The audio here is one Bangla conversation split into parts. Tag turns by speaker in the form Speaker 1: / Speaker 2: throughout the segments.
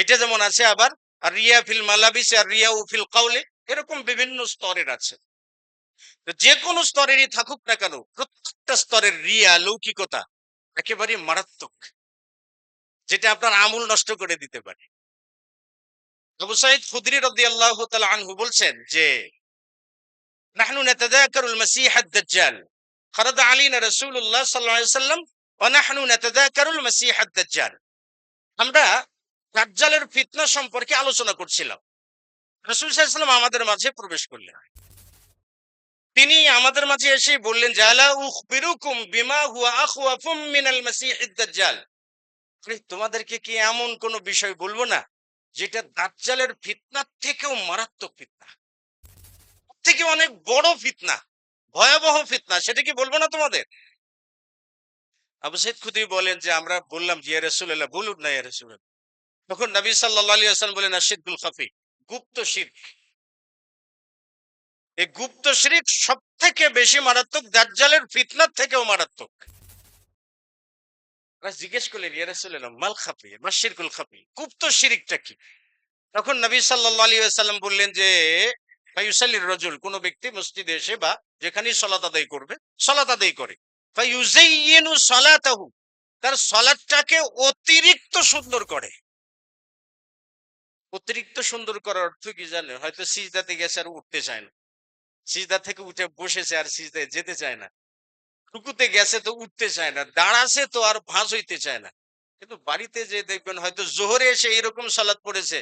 Speaker 1: এটা যেমন আছে আবার, আর রিয়া ফিল মালাবিস, আর রিয়া উফিল কাউলে, এরকম বিভিন্ন স্তরের আছে। যে কোন স্তরেরই থাকুক না কেন, প্রত্যেকটা স্তরের রিয়া, লৌকিকতা একেবারে মারাত্মক, যেটা আপনার আমুল নষ্ট করে দিতে পারে। আবু সাইদ খুদরি রদি আল্লাহ আনহু বলছেন যে, নাহনু নেতাদাকারুল মাসিহ খরদ রসুল্লাহ সাল্লাহ সাল্লাম নেতাদাকারুল মাসিহ আমরা দাজ্জালের ফিতনা সম্পর্কে আলোচনা করছিলাম। রাসূল আমাদের মাঝে প্রবেশ করলেন। তিনি আমাদের মাঝে এসে বললেন জালা উখবিরুকুম বিমা হুয়া আখওয়াফুম মিনাল মাসীহিদ দাজ্জাল। তোমাদেরকে কি এমন কোন বিষয় বলব না, যেটা দাজ্জালের ফিতনার থেকেও মারাত্মক ফিতনা? থেকে অনেক বড় ফিতনা, ভয়াবহ ফিতনা, সেটা কি বলব না তোমাদের? আবু সাইদ খুদি বলেন যে, আমরা বললাম যে রাসূলুল্লাহ, বলুন না ইয়া রাসূলুল্লাহ। তখন নবী সাল্লাল্লাহু আলাইহি ওয়াসাল্লাম বলেন আশিরকুল খাফি। গুপ্ত শিরক। এই গুপ্ত শিরিক সব থেকে বেশি মারাত্মক, দাজ্জালের ফিতনার থেকেও মারাত্মক। জিজ্ঞেস করলেন, ইয়া রাসূলুল্লাহ, মাল খাফি? বা শিরকুল খাফি? গুপ্ত শিরিকটা কি? তখন নবী সাল্লাল্লাহু আলাইহি ওয়াসাল্লাম বললেন যে, ফায়ুসাল্লির রাজুল, কোন ব্যক্তি মসজিদে এসে বা যেখানেই সালাত আদায় করবে, সালাত আদায় করে। ফায়ুজাইয়িনু সালাতাহু। তার সালাতটাকে অতিরিক্ত সুন্দর করে। অতিরিক্ত সুন্দর করার অর্থ কি জানেন? হয়তো সিজদাতে গেছে আর উঠতে চায় না। সিজদা থেকে উঠে বসেছে আর সিজদায় যেতে চায় না। রুকুতে গেছে তো উঠতে চায় না, দাঁড়াছে তো আর ভাঁজ হইতে চায় না। কিন্তু বাড়িতে যে দেখবেন হয়তো জোহরে এসে এইরকম সালাদ পড়েছে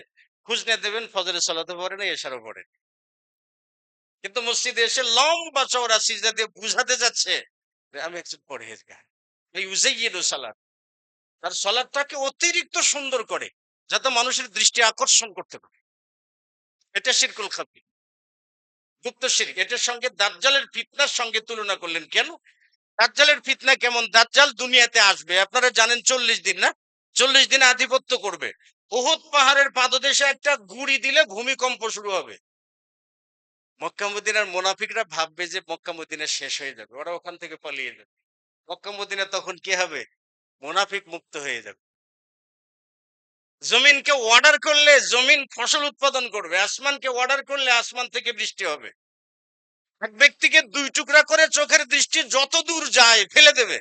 Speaker 1: খুঁজ নিয়ে দেবেন, ফজরের সালাতে পড়ে না, এশারও পড়ে। কিন্তু মসজিদে এসে লম্বা চওড়া সিজদা দিয়ে বুঝাতে যাচ্ছে আমি একজন পরহেজগার। এই উজাইয়েরও সালাদ তার সালাদটাকে অতিরিক্ত সুন্দর করে যাতে মানুষের দৃষ্টি আকর্ষণ করতে পারে। এটা শিরকুল খাপি গুপ্ত শিরক, এটার সঙ্গে দাজ্জালের ফিতনার সঙ্গে তুলনা করলেন কেন? দাজ্জালের ফিতনা কেমন? দাজ্জাল দুনিয়াতে আসবে। আপনারা জানেন চল্লিশ দিন না? চল্লিশ দিনে আধিপত্য করবে। উহুদ পাহাড়ের পাদদেশে একটা গুড়ি দিলে ভূমিকম্প শুরু হবে। মক্কা মদিনার মোনাফিকরা ভাববে যে মক্কা মদিনা শেষ হয়ে যাবে। ওরা ওখান থেকে পালিয়ে যাবে। মক্কা তখন কি হবে? মোনাফিক মুক্ত হয়ে যাবে। জমিনকে অর্ডার করলে জমিন ফসল উৎপাদন করবে, আসমানকে অর্ডার করলে আসমান থেকে বৃষ্টি হবে। এক ব্যক্তিকে দুই টুকরা করে চোখের দৃষ্টি যত দূর যায় ফেলে দেবে,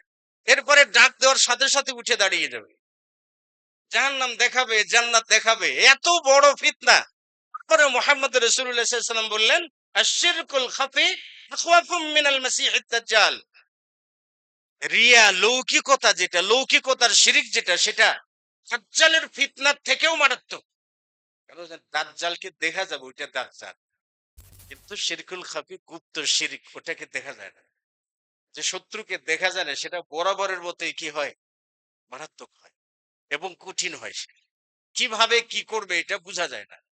Speaker 1: এরপরে ডাক দেওয়ার সাথে সাথে উঠে দাঁড়িয়ে যাবে। জাহান্নাম দেখাবে, জান্নাত দেখাবে, এত বড় ফিতনা। তারপরে মোহাম্মদ সাল্লাম বললেন খাফি রিয়া, লৌকিকতা যেটা, লৌকিকতার শিরিক যেটা, সেটা দাজ্জালের ফিতনার থেকেও মারাত্মক। কারণ দাজ্জালকে দেখা যাবে, ওইটা দাজ্জাল। কিন্তু শিরকুল খাফি গুপ্ত শিরিক, ওটাকে দেখা যায় না। যে শত্রুকে দেখা যায় না, সেটা বরাবরের মতোই কি হয়? মারাত্মক হয় এবং কঠিন হয় সে। কীভাবে কি করবে, এটা বোঝা যায় না।